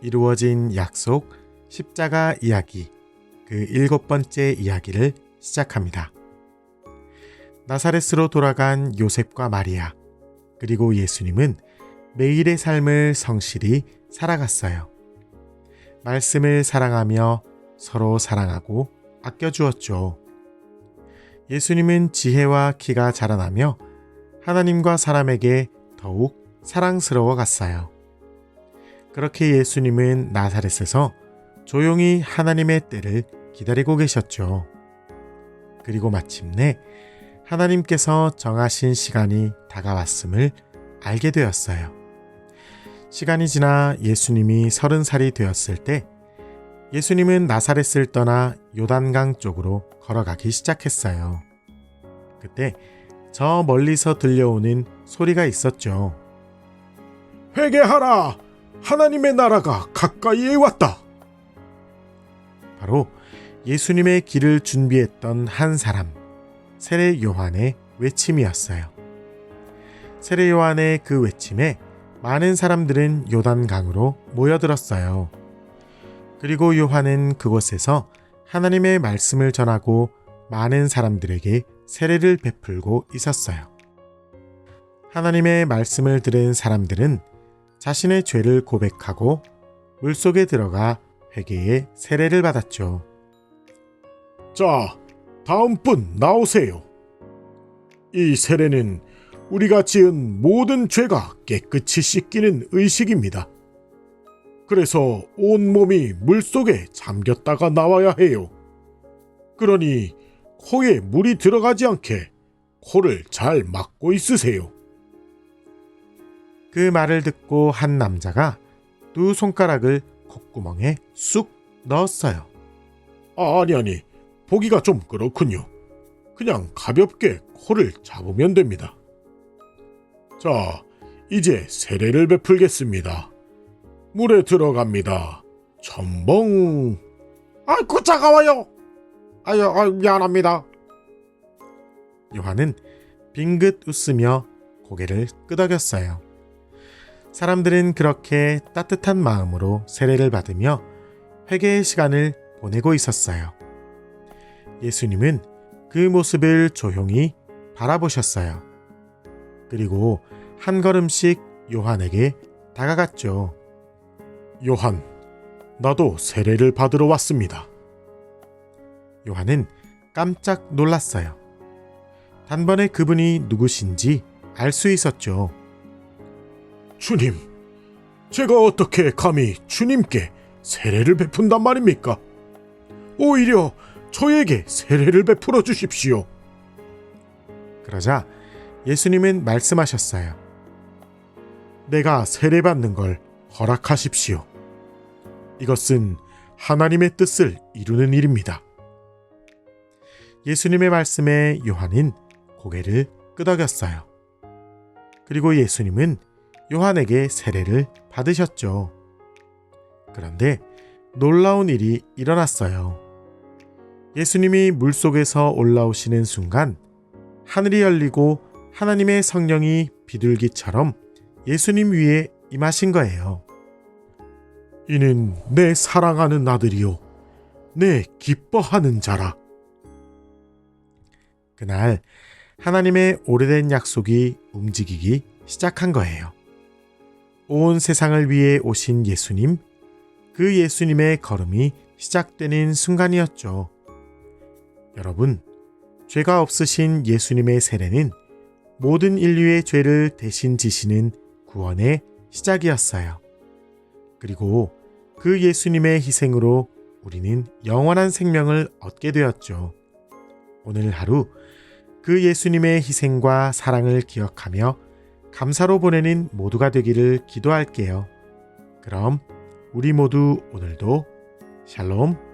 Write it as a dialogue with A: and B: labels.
A: 이루어진 약속 십자가 이야기 그 일곱 번째 이야기를 시작합니다. 나사렛으로 돌아간 요셉과 마리아 그리고 예수님은 매일의 삶을 성실히 살아갔어요. 말씀을 사랑하며 서로 사랑하고 아껴주었죠. 예수님은 지혜와 키가 자라나며 하나님과 사람에게 더욱 사랑스러워 갔어요. 그렇게 예수님은 나사렛에서 조용히 하나님의 때를 기다리고 계셨죠. 그리고 마침내 하나님께서 정하신 시간이 다가왔음을 알게 되었어요. 시간이 지나 예수님이 서른 살이 되었을 때 예수님은 나사렛을 떠나 요단강 쪽으로 걸어가기 시작했어요. 그때 저 멀리서 들려오는 소리가 있었죠.
B: 회개하라! 하나님의 나라가 가까이에 왔다.
A: 바로 예수님의 길을 준비했던 한 사람, 세례 요한의 외침이었어요. 세례 요한의 그 외침에 많은 사람들은 요단강으로 모여들었어요. 그리고 요한은 그곳에서 하나님의 말씀을 전하고 많은 사람들에게 세례를 베풀고 있었어요. 하나님의 말씀을 들은 사람들은 자신의 죄를 고백하고 물속에 들어가 회개의 세례를 받았죠.
B: 자, 다음 분 나오세요. 이 세례는 우리가 지은 모든 죄가 깨끗이 씻기는 의식입니다. 그래서 온 몸이 물 속에 잠겼다가 나와야 해요. 그러니 코에 물이 들어가지 않게 코를 잘 막고 있으세요.
A: 그 말을 듣고 한 남자가 두 손가락을 콧구멍에 쑥 넣었어요.
B: 아, 아니 아니 보기가 좀 그렇군요. 그냥 가볍게 코를 잡으면 됩니다. 자, 이제 세례를 베풀겠습니다. 물에 들어갑니다. 첨벙. 아이고 차가워요. 아유, 아유 미안합니다.
A: 요한은 빙긋 웃으며 고개를 끄덕였어요. 사람들은 그렇게 따뜻한 마음으로 세례를 받으며 회개의 시간을 보내고 있었어요. 예수님은 그 모습을 조용히 바라보셨어요. 그리고 한 걸음씩 요한에게 다가갔죠.
B: 요한, 나도 세례를 받으러 왔습니다.
A: 요한은 깜짝 놀랐어요. 단번에 그분이 누구신지 알 수 있었죠.
B: 주님, 제가 어떻게 감히 주님께 세례를 베푼단 말입니까? 오히려 저에게 세례를 베풀어 주십시오.
A: 그러자 예수님은 말씀하셨어요.
B: 내가 세례받는 걸 허락하십시오. 이것은 하나님의 뜻을 이루는 일입니다.
A: 예수님의 말씀에 요한은 고개를 끄덕였어요. 그리고 예수님은 요한에게 세례를 받으셨죠. 그런데 놀라운 일이 일어났어요. 예수님이 물 속에서 올라오시는 순간 하늘이 열리고 하나님의 성령이 비둘기처럼 예수님 위에 임하신 거예요.
B: 이는 내 사랑하는 아들이요. 내 기뻐하는 자라.
A: 그날 하나님의 오래된 약속이 움직이기 시작한 거예요. 온 세상을 위해 오신 예수님, 그 예수님의 걸음이 시작되는 순간이었죠. 여러분, 죄가 없으신 예수님의 세례는 모든 인류의 죄를 대신 지시는 구원의 시작이었어요. 그리고 그 예수님의 희생으로 우리는 영원한 생명을 얻게 되었죠. 오늘 하루 그 예수님의 희생과 사랑을 기억하며 감사로 보내는 모두가 되기를 기도할게요. 그럼 우리 모두 오늘도 샬롬